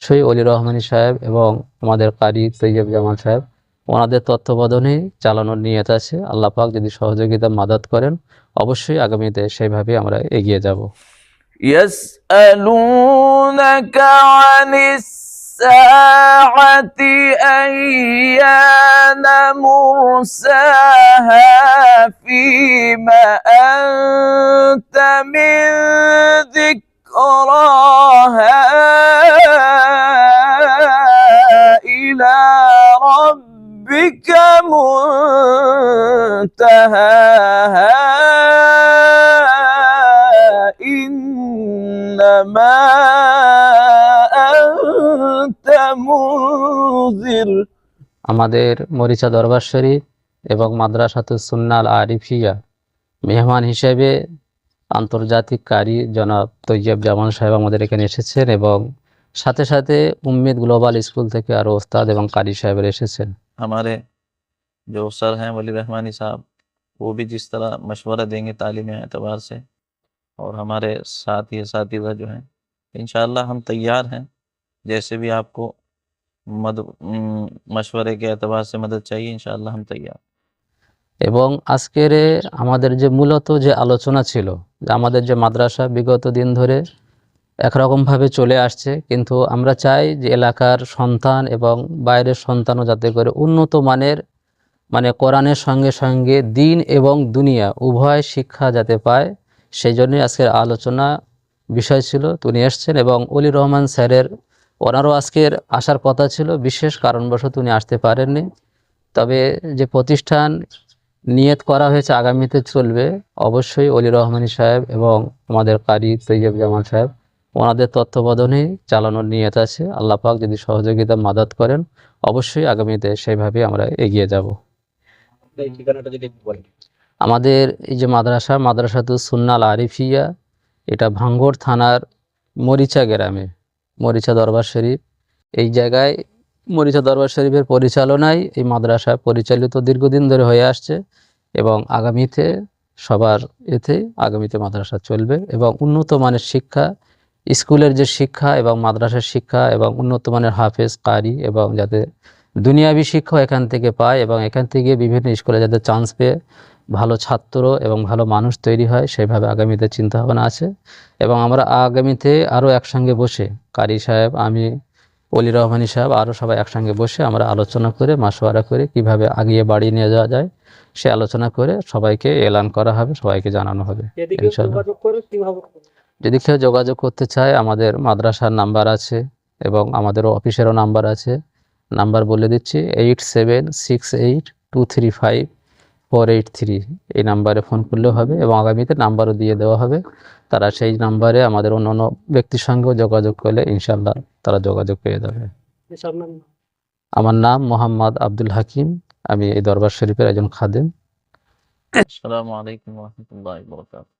অবশ্যই অলি রহমানী সাহেব এবং আমাদের কারি তৈয়ব জামাল সাহেব ওনাদের তত্ত্বাবধানেই চালানোর নিয়ত আছে আল্লাহ পাক যদি সহযোগিতা মাদাত করেন অবশ্যই আগামীতে সেইভাবে আমরা এগিয়ে যাব يسألونك عن الساعة أيان مرساها فيما أنت من ذكراها আমাদের মরিচা দরবার এবং মাদ্রাসাতুল সুন্নাল আরিফিয়া। মেহমান হিসেবে আন্তর্জাতিক কারি জনাব তৈয়ব জামান সাহেব আমাদের এখানে এসেছেন এবং সাথে সাথে উম্মিদ গ্লোবাল স্কুল থেকে আরও ওস্তাদ এবং কারি সাহেবের এসেছেন। ہمارے جو سر ہیں ولی رحمانی صاحب وہ بھی جس طرح مشورہ دیں گے تعلیمی اعتبار سے اور ہمارے ساتھی اساتذہ جو ہیں انشاءاللہ ہم تیار ہیں جیسے بھی آپ کو মশওয়ারে কে এতবার সে মদত চাই ইনশাআল্লাহ হাম তৈয়ার এবং আজকের আমাদের যে মূলত যে আলোচনা ছিল আমাদের যে মাদ্রাসা বিগত দিন ধরে একরকমভাবে চলে আসছে, কিন্তু আমরা চাই যে এলাকার সন্তান এবং বাইরের সন্তানও যাতে করে উন্নত মানের মানে কোরআনের সঙ্গে সঙ্গে দিন এবং দুনিয়া, উভয় শিক্ষা যাতে পায়, সেই জন্যই আজকের আলোচনা বিষয় ছিল তিনি এসছেন এবং অলি রহমান স্যারের ওনারও আজকের আসার কথা ছিল বিশেষ কারণবশত উনি আসতে পারেননি। তবে যে প্রতিষ্ঠান নিয়ত করা হয়েছে আগামীতে চলবে অবশ্যই অলি রহমানী সাহেব এবং আমাদের কারি তৈয়ব জামাল সাহেব ওনাদের তত্ত্বাবধানেই চালানোর নিয়ত আছে। আল্লাহ পাক যদি সহযোগিতা মাদত করেন অবশ্যই আগামীতে সেইভাবে আমরা এগিয়ে যাব। আমাদের এই যে মাদ্রাসা মাদ্রাসাতুল সুন্নাল আরিফিয়া এটা ভাঙ্গর থানার মরিচা গ্রামে। মরিচা দরবার শরীফ। এই জায়গায় মরিচা দরবার শরীফের পরিচালনায় এই মাদ্রাসা পরিচালিত দীর্ঘদিন ধরে হয়ে আসছে এবং আগামীতে সবার এতে আগামীতে মাদ্রাসা চলবে এবং উন্নত মানের শিক্ষা, স্কুলের যে শিক্ষা এবং মাদ্রাসার শিক্ষা এবং উন্নত মানের হাফেজ, কারি এবং যাতে দুনিয়াবি শিক্ষা এখান থেকে পায় এবং এখান থেকে বিভিন্ন স্কুলে যাতে চান্স পেয়ে ভালো ছাত্র এবং ভালো মানুষ তৈরি হয় সেইভাবে আগামীতে চিন্তা ভাবনা আছে। এবং আমরা আগামীতে আরও একসঙ্গে বসে কারি সাহেব আমি অলি রহমানি সাহেব আরও সবাই একসঙ্গে বসে আমরা আলোচনা করে মাসোয়ারা করে কীভাবে আগিয়ে বাড়িয়ে নিয়ে যাওয়া যায় সে আলোচনা করে সবাইকে এলান করা হবে সবাইকে জানানো হবে যদি কেউ যোগাযোগ করতে চায় আমাদের মাদ্রাসার নাম্বার আছে এবং আমাদের অফিসেরও নাম্বার আছে। নাম্বার বলে দিচ্ছি eight seven six eight two three five four eight three এই নাম্বারে ফোন করলেও হবে এবং আগামীতে নাম্বারও দিয়ে দেওয়া হবে। তারা সেই নাম্বারে আমাদের অন্য অন্য ব্যক্তির সঙ্গেও যোগাযোগ করলে ইনশাল্লাহ তারা যোগাযোগ পেয়ে যাবে। আমার নাম মোহাম্মদ আব্দুল হাকিম। আমি এই দরবার শরীফের একজন খাদেম। আসসালামু আলাইকুম রহমতুল্লাহি বরকাতুহু।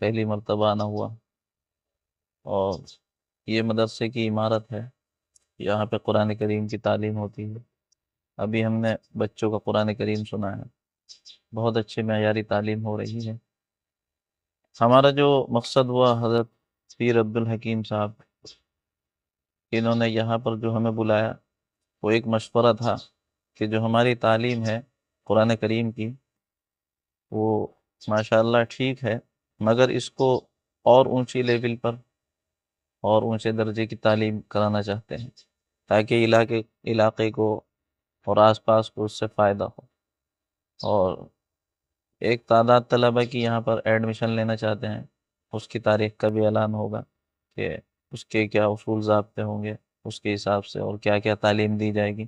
پہلی مرتبہ آنا ہوا۔ اور یہ مدرسے کی عمارت ہے۔ یہاں پہ قرآن کریم کی تعلیم ہوتی ہے۔ ابھی ہم نے بچوں کا قرآن کریم سنا ہے۔ بہت اچھے معیاری تعلیم ہو رہی ہے۔ ہمارا جو مقصد ہوا حضرت پیر عبد الحکیم صاحب، انہوں نے یہاں پر جو ہمیں بلایا، وہ ایک مشورہ تھا کہ جو ہماری تعلیم ہے قرآن کریم کی، وہ ماشاء اللہ ٹھیک ہے۔ مگر اس کو اور اونچی لیول پر اور اونچے درجے کی تعلیم کرانا چاہتے ہیں تاکہ علاقے علاقے کو اور آس پاس کو اس سے فائدہ ہو۔ اور ایک تعداد طلبہ کی یہاں پر ایڈمیشن لینا چاہتے ہیں، اس کی تاریخ کا بھی اعلان ہوگا کہ اس کے کیا اصول ضابطے ہوں گے، اس کے حساب سے اور کیا کیا تعلیم دی جائے گی۔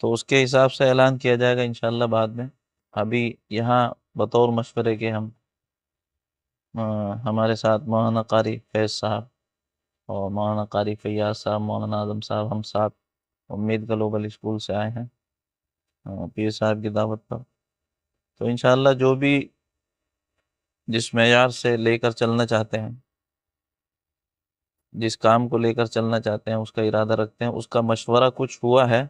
تو اس کے حساب سے اعلان کیا جائے گا انشاءاللہ بعد میں۔ ابھی یہاں بطور مشورے کے ہم ہمارے ساتھ مولانا قاری فیض صاحب اور مولانا قاری فیاض صاحب، مولانا اعظم صاحب، ہم ساتھ امید گلوبل اسکول سے آئے ہیں پیر صاحب کی دعوت پر۔ تو انشاءاللہ جو بھی جس معیار سے لے کر چلنا چاہتے ہیں، جس کام کو لے کر چلنا چاہتے ہیں، اس کا ارادہ رکھتے ہیں۔ اس کا مشورہ کچھ ہوا ہے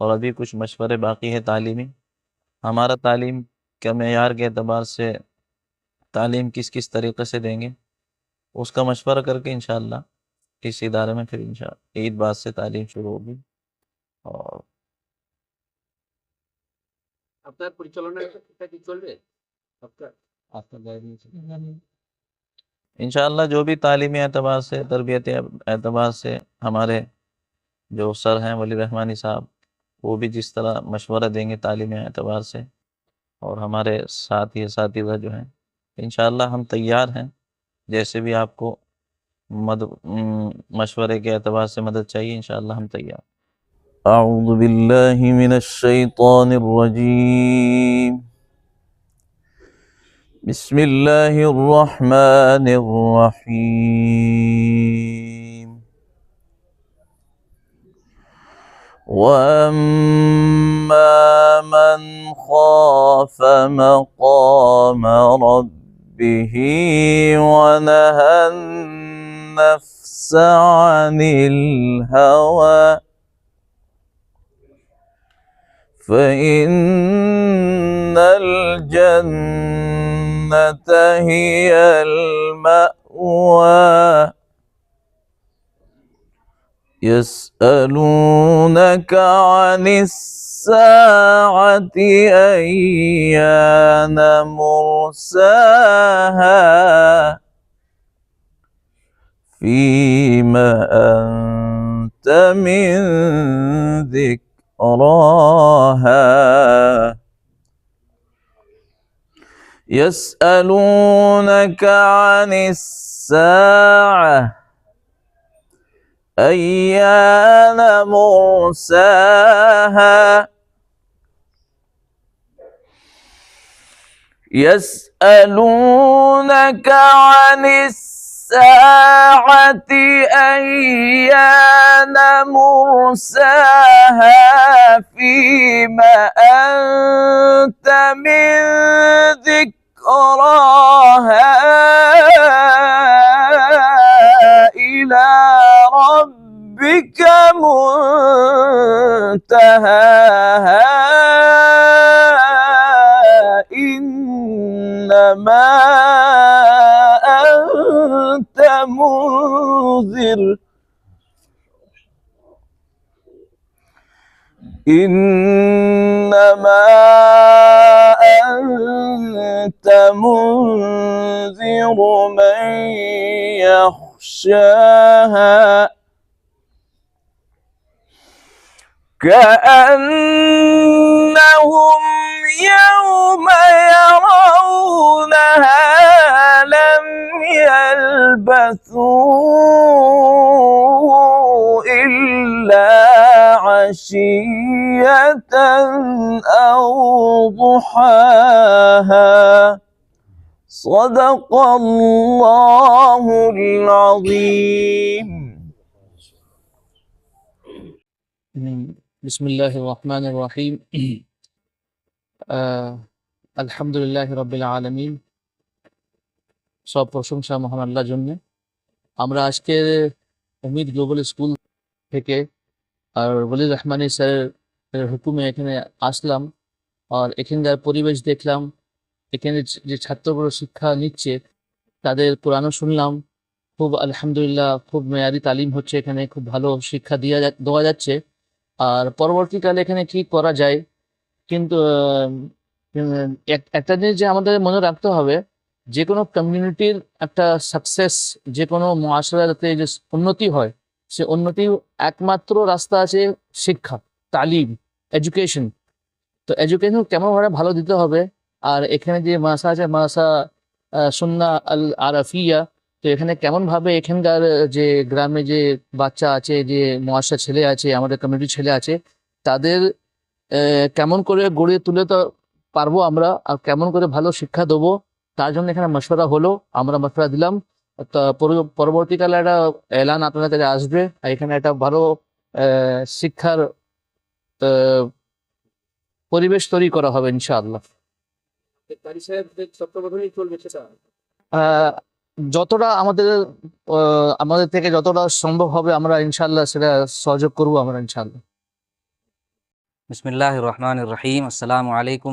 اور ابھی کچھ مشورے باقی ہے تعلیمی۔ ہمارا تعلیم کے معیار کے اعتبار سے تعلیم کس کس طریقے سے دیں گے؟ اس کا مشورہ کر کے انشاءاللہ اس ادارے میں پھر انشاءاللہ عید بعد سے تعلیم شروع ہوگی۔ اور انشاءاللہ جو بھی تعلیمی اعتبار سے تربیتی اعتبار سے ہمارے جو سر ہیں ولی رحمانی صاحب وہ بھی جس طرح مشورہ دیں گے تعلیمی اعتبار سے اور ہمارے ساتھی اساتذہ جو ہیں انشاءاللہ ہم تیار ہیں۔ جیسے بھی آپ کو مد، مشورے کے اعتبار سے مدد چاہیے، انشاءاللہ ہم تیار اعوذ باللہ من الشیطان الرجیم۔ بسم اللہ الرحمن الرحیم۔ وَأَمَّا مَنْ خَافَ مَقَامَ رَبِّ رَبِّهِ وَنَهَى النَّفْسَ عَنِ الْهَوَى. فإن الجنة هي المأوى. يسألونك عن الساعة أيان مرساها فيما أنت من ذكراها يسألونك عن الساعة أيان مرساها يسألونك عن الساعة أيان مرساها فيما أنت من منذر إنما أنت منذر من يخشاها. كأنهم عشية أو ضحاها صدق الله العظيم بسم الله الرحمن الرحيم আহ, আলহামদুলিল্লাহ রবিল আলমিন সব প্রশংসা মহান আল্লাহর জন্য আমরা আজকে উমিদ গ্লোবাল স্কুল থেকে আর বলির রহমানি স্যারের হুকুমে এখানে আসলাম। আর এখানকার পরিবেশ দেখলাম, এখানে যে ছাত্রগুলো শিক্ষা নিচ্ছে, তাদের কোরআনও শুনলাম। খুব আলহামদুলিল্লাহ, খুব মেয়ারি তালিম হচ্ছে এখানে, খুব ভালো শিক্ষা দেওয়া যা- দেওয়া যাচ্ছে। আর পরবর্তীকালে এখানে কি করা যায়? কিন্তু একটা জিনিস যে আমাদের মনে রাখতে হবে, যে কোনো কমিউনিটির একটা সাকসেস যে কোনো মহাশরাতে যে উন্নতি হয় সে উন্নতি একমাত্র রাস্তা আছে শিক্ষা, তালিম এডুকেশন তো এডুকেশন কেমনভাবে ভালো দিতে হবে? আর এখানে যে মাসা আছে, মাসা সুন্না আল আরাফিয়া, তো এখানে কেমনভাবে এখানকার যে গ্রামে যে বাচ্চা আছে, যে মহাশা ছেলে আছে, আমাদের কমিউনিটি ছেলে আছে, তাদের কেমন করে গড়ে তুলে তো পারব আমরা, আর কেমন করে ভালো শিক্ষা দেবো, তার জন্য এখানে মশওয়ারা হলো, আমরা মশওয়ারা দিলাম। পরবর্তীকালে একটা এলান আপনার কাছে আসবে। এখানে একটা ভালো শিক্ষার পরিবেশ তৈরি করা হবে ইনশাআল্লাহ। যতটা আমাদের আমাদের থেকে যতটা সম্ভব হবে আমরা ইনশাল্লাহ সেটা সহযোগ করব আমরা ইনশাল্লাহ বিসমিল্লাহ রহমান রহিম। আসসালামু আলাইকুম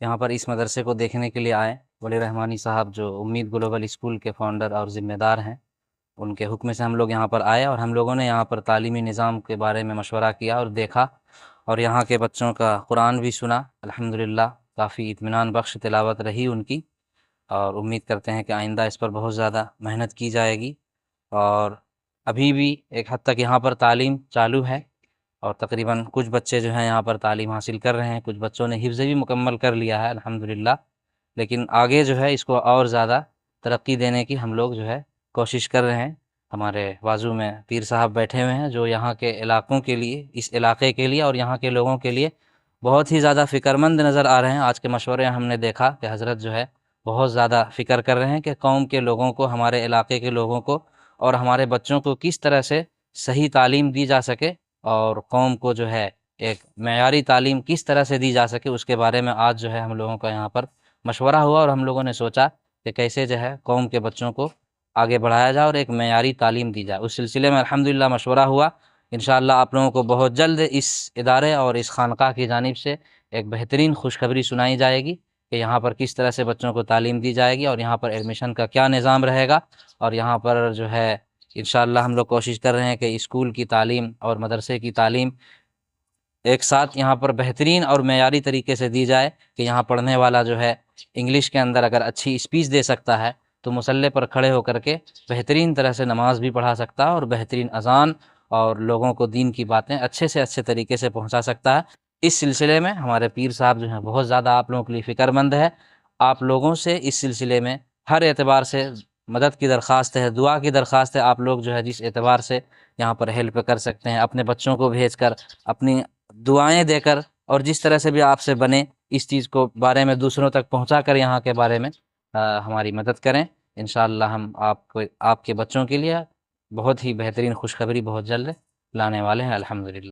یہاں پر اس مدرسے کو دیکھنے کے لیے آئے۔ ولی رحمانی صاحب جو امید گلوبل اسکول کے فاؤنڈر اور ذمہ دار ہیں، ان کے حکم سے ہم لوگ یہاں پر آئے اور ہم لوگوں نے یہاں پر تعلیمی نظام کے بارے میں مشورہ کیا اور دیکھا اور یہاں کے بچوں کا قرآن بھی سنا۔ الحمدللہ، کافی اطمینان بخش تلاوت رہی ان کی اور امید کرتے ہیں کہ آئندہ اس پر بہت زیادہ محنت کی جائے گی۔ اور ابھی بھی ایک حد تک یہاں پر تعلیم چالو ہے۔ اور تقریباً کچھ بچے جو ہیں یہاں پر تعلیم حاصل کر رہے ہیں، کچھ بچوں نے حفظ بھی مکمل کر لیا ہے، الحمدللہ۔ لیکن آگے جو ہے اس کو اور زیادہ ترقی دینے کی ہم لوگ جو ہے کوشش کر رہے ہیں۔ ہمارے بازو میں پیر صاحب بیٹھے ہوئے ہیں جو یہاں کے علاقوں کے لیے، اس علاقے کے لیے اور یہاں کے لوگوں کے لیے بہت ہی زیادہ فکر مند نظر آ رہے ہیں۔ آج کے مشورے ہم نے دیکھا کہ حضرت جو ہے بہت زیادہ فکر کر رہے ہیں کہ قوم کے لوگوں کو، ہمارے علاقے کے لوگوں کو اور ہمارے بچوں کو کس طرح سے صحیح تعلیم دی جا سکے۔ اور قوم کو جو ہے ایک معیاری تعلیم کس طرح سے دی جا سکے اس کے بارے میں آج جو ہے ہم لوگوں کا یہاں پر مشورہ ہوا اور ہم لوگوں نے سوچا کہ کیسے جو ہے قوم کے بچوں کو آگے بڑھایا جائے اور ایک معیاری تعلیم دی جائے۔ اس سلسلے میں الحمدللہ مشورہ ہوا۔ انشاءاللہ آپ لوگوں کو بہت جلد اس ادارے اور اس خانقاہ کی جانب سے ایک بہترین خوشخبری سنائی جائے گی کہ یہاں پر کس طرح سے بچوں کو تعلیم دی جائے گی اور یہاں پر ایڈمیشن کا کیا نظام رہے گا اور یہاں پر جو ہے انشاءاللہ ہم لوگ کوشش کر رہے ہیں کہ اسکول کی تعلیم اور مدرسے کی تعلیم ایک ساتھ یہاں پر بہترین اور معیاری طریقے سے دی جائے کہ یہاں پڑھنے والا جو ہے انگلش کے اندر اگر اچھی اسپیچ دے سکتا ہے تو مسلح پر کھڑے ہو کر کے بہترین طرح سے نماز بھی پڑھا سکتا ہے اور بہترین اذان اور لوگوں کو دین کی باتیں اچھے سے اچھے طریقے سے پہنچا سکتا ہے۔ اس سلسلے میں ہمارے پیر صاحب جو ہیں بہت زیادہ آپ لوگوں کے لیے فکر مند ہے آپ لوگوں سے اس سلسلے میں ہر اعتبار سے مدد کی درخواست ہے، دعا کی درخواست ہے، آپ لوگ جو ہے جس اعتبار سے یہاں پر ہیلپ کر سکتے ہیں، اپنے بچوں کو بھیج کر، اپنی دعائیں دے کر اور جس طرح سے بھی آپ سے بنے، اس چیز کو بارے میں دوسروں تک پہنچا کر یہاں کے بارے میں ہماری مدد کریں۔ انشاءاللہ ہم آپ کو، آپ کے بچوں کے لیے بہت ہی بہترین خوشخبری بہت جلد لانے والے ہیں۔ الحمدللہ۔